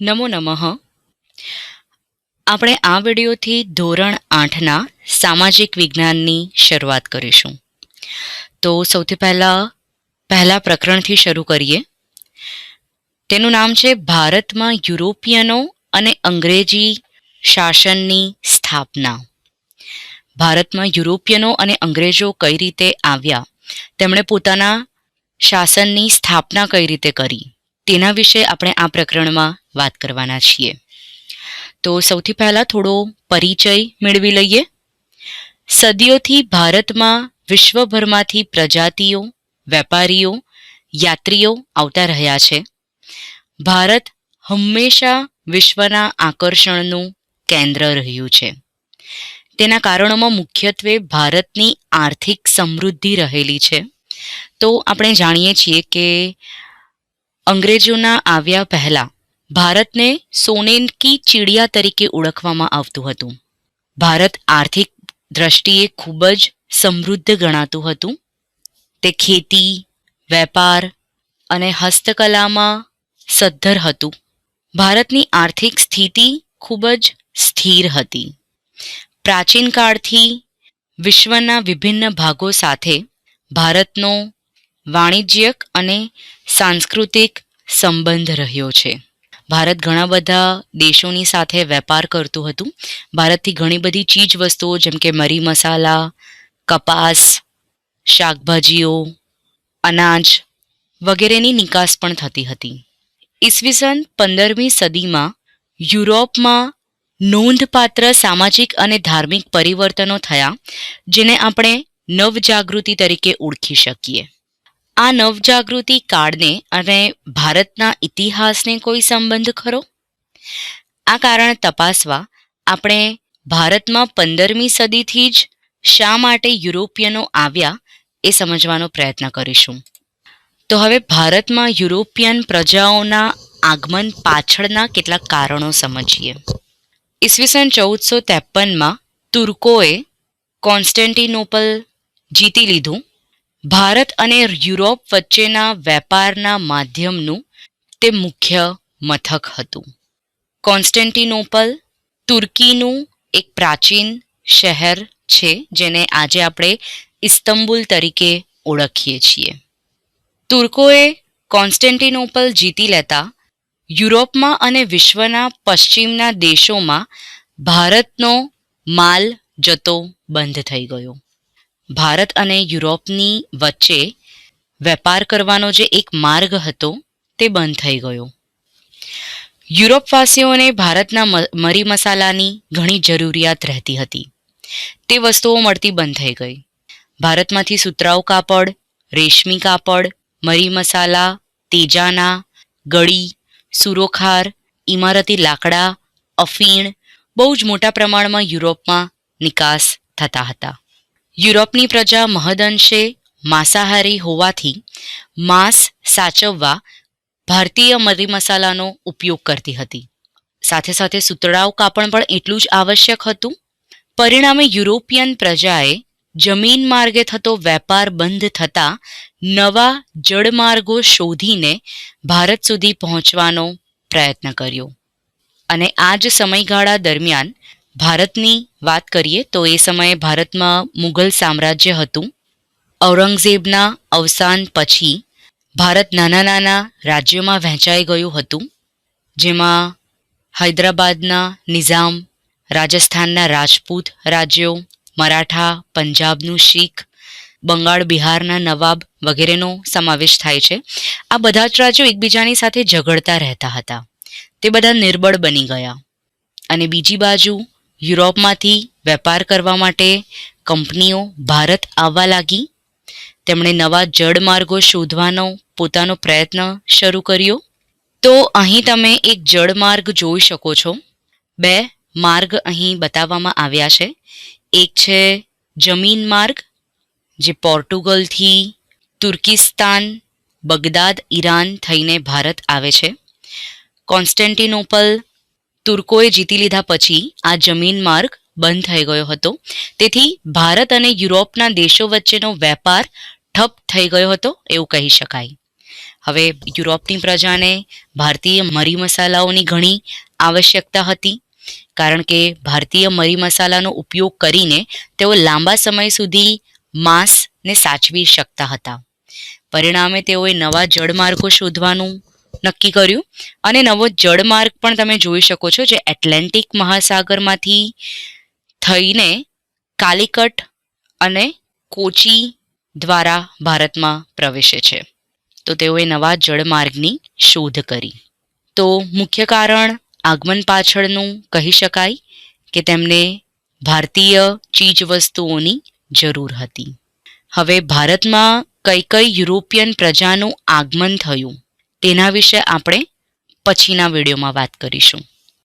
નમો નમઃ. આપણે આ વિડીયોથી ધોરણ આઠના સામાજિક વિજ્ઞાનની શરૂઆત કરીશું. તો સૌથી પહેલાં, પહેલા પ્રકરણથી શરૂ કરીએ. તેનું નામ છે ભારતમાં યુરોપિયનો અને અંગ્રેજી શાસનની સ્થાપના. ભારતમાં યુરોપિયનો અને અંગ્રેજો કઈ રીતે આવ્યા? તેમણે પોતાના શાસનની સ્થાપના કઈ રીતે કરી? તેના વિશે આપણે આ પ્રકરણમાં વાત કરવાના છીએ. તો સૌથી પહેલાં થોડો પરિચય મેળવી લઈએ. સદીઓથી ભારતમાં વિશ્વભરમાંથી પ્રજાતિઓ, વેપારીઓ, યાત્રીઓ આવતા રહ્યા છે. ભારત હંમેશા વિશ્વના આકર્ષણનું કેન્દ્ર રહ્યું છે. તેના કારણોમાં મુખ્યત્વે ભારતની આર્થિક સમૃદ્ધિ રહેલી છે. તો આપણે જાણીએ છીએ કે અંગ્રેજોના આવ્યા પહેલાં ભારતને સોનેનકી ચીડિયા તરીકે ઓળખવામાં આવતું હતું. ભારત આર્થિક દ્રષ્ટિએ ખૂબ જ સમૃદ્ધ ગણાતું હતું. તે ખેતી, વેપાર અને હસ્તકલામાં સદ્ધર હતું. ભારતની આર્થિક સ્થિતિ ખૂબ જ સ્થિર હતી. પ્રાચીન કાળથી વિશ્વના વિભિન્ન ભાગો સાથે ભારતનો વાણિજ્યક અને સાંસ્કૃતિક સંબંધ રહ્યો છે. ભારત ઘણા બધા દેશોની સાથે વેપાર કરતું હતું. ભારતથી ઘણી બધી ચીજ વસ્તુઓ જેમ કે મરી મસાલા, કપાસ, શાકભાજીઓ, અનાજ વગેરેની નિકાસ પણ થતી હતી. ઈસવીસન પંદરમી સદીમાં યુરોપમાં નોંધપાત્ર સામાજિક અને ધાર્મિક પરિવર્તનો થયા, જેને આપણે નવજાગૃતિ તરીકે ઓળખી શકીએ. આ નવજાગૃતિ કાળને અને ભારતના ઇતિહાસને કોઈ સંબંધ ખરો? આ કારણ તપાસવા આપણે ભારતમાં પંદરમી સદીથી જ શા માટે યુરોપિયનો આવ્યા એ સમજવાનો પ્રયત્ન કરીશું. તો હવે ભારતમાં યુરોપિયન પ્રજાઓના આગમન પાછળના કેટલાક કારણો સમજીએ. ઈસવીસન ચૌદસો ત્રેપનમાં તુર્કોએ કોન્સ્ટેન્ટિનોપલ જીતી લીધું. ભારત અને યુરોપ વચ્ચેના વેપારના માધ્યમનું તે મુખ્ય મથક હતું. કોન્સ્ટેન્ટિનોપલ, તુર્કીનું એક પ્રાચીન શહેર છે, જેને આજે આપણે ઇસ્તંબુલ તરીકે ઓળખીએ છીએ. તુર્કોએ કોન્સ્ટેન્ટિનોપલ જીતી લેતા યુરોપમાં અને વિશ્વના પશ્ચિમના દેશોમાં ભારતનો માલ જતો બંધ થઈ ગયો. ભારત અને યુરોપની વચ્ચે વેપાર કરવાનો જે એક માર્ગ હતો તે બંધ થઈ ગયો. યુરોપવાસીઓને ભારતના મરી મસાલાની ઘણી જરૂરિયાત રહેતી હતી. તે વસ્તુઓ મળતી બંધ થઈ ગઈ. ભારતમાંથી સુતરાઉ કાપડ, રેશમી કાપડ, મરી મસાલા, તેજાના, ગળી, સુરોખાર ઇમારતી લાકડા, અફીણ બહુ જ મોટા પ્રમાણમાં યુરોપમાં નિકાસ થતા હતા. યુરોપની પ્રજા મહદઅંશે માંસાહારી હોવાથી માંસ સાચવવા ભારતીય મરી મસાલાનો ઉપયોગ કરતી હતી. સાથે સાથે સુતળાવ કાપડ પણ એટલું જ આવશ્યક હતું. પરિણામે યુરોપિયન પ્રજાએ જમીન માર્ગે થતો વેપાર બંધ થતાં નવા જળમાર્ગો શોધીને ભારત સુધી પહોંચવાનો પ્રયત્ન કર્યો. અને આ જ સમયગાળા દરમિયાન ભારતની વાત કરીએ તો એ સમયે ભારતમાં મુઘલ સામ્રાજ્ય હતું. ઔરંગઝેબના અવસાન પછી ભારત નાના નાના રાજ્યોમાં વહેંચાઈ ગયું હતું, જેમાં હૈદરાબાદના નિઝામ, રાજસ્થાનના રાજપૂત રાજ્યો, મરાઠા, પંજાબનું શીખ, બંગાળ બિહારના નવાબ વગેરેનો સમાવેશ થાય છે. આ બધા જ રાજ્યો એકબીજાની સાથે ઝઘડતા રહેતા હતા. તે બધા નિર્બળ બની ગયા. અને બીજી બાજુ યુરોપમાંથી વેપાર કરવા માટે કંપનીઓ ભારત આવવા લાગી. તેમણે નવા જળમાર્ગો શોધવાનો પોતાનો પ્રયત્ન શરૂ કર્યો. તો અહીં તમે એક જળમાર્ગ જોઈ શકો છો. બે માર્ગ અહીં બતાવવામાં આવ્યા છે. એક છે જમીન માર્ગ, જે પોર્ટુગલથી તુર્કિસ્તાન, બગદાદ, ઈરાન થઈને ભારત આવે છે. કોન્સ્ટેન્ટિનોપલ તુર્કોએ જીતી લીધા પછી આ જમીન માર્ગ બંધ થઈ ગયો હતો. તેથી ભારત અને યુરોપના દેશો વચ્ચેનો વેપાર ઠપ થઈ ગયો હતો એવું કહી શકાય. હવે યુરોપની પ્રજાને ભારતીય મરી મસાલાઓની ઘણી આવશ્યકતા હતી, કારણ કે ભારતીય મરી મસાલાનો ઉપયોગ કરીને તેઓ લાંબા સમય સુધી માંસને સાચવી શકતા હતા. પરિણામે તેઓએ નવા જળમાર્ગો શોધવાનું નક્કી કર્યું. અને નવો જળમાર્ગ પણ તમે જોઈ શકો છો, જે એટલાન્ટિક મહાસાગરમાંથી થઈને કાલિકટ અને કોચી દ્વારા ભારતમાં પ્રવેશે છે. તો તેઓએ નવા જળમાર્ગની શોધ કરી. તો મુખ્ય કારણ આગમન પાછળનું કહી શકાય કે તેમને ભારતીય ચીજ વસ્તુઓની જરૂર હતી. હવે ભારતમાં કઈ કઈ યુરોપિયન પ્રજાનું આગમન થયું. તેના વિશે આપણે પછીના વિડીયોમાં વાત કરીશું.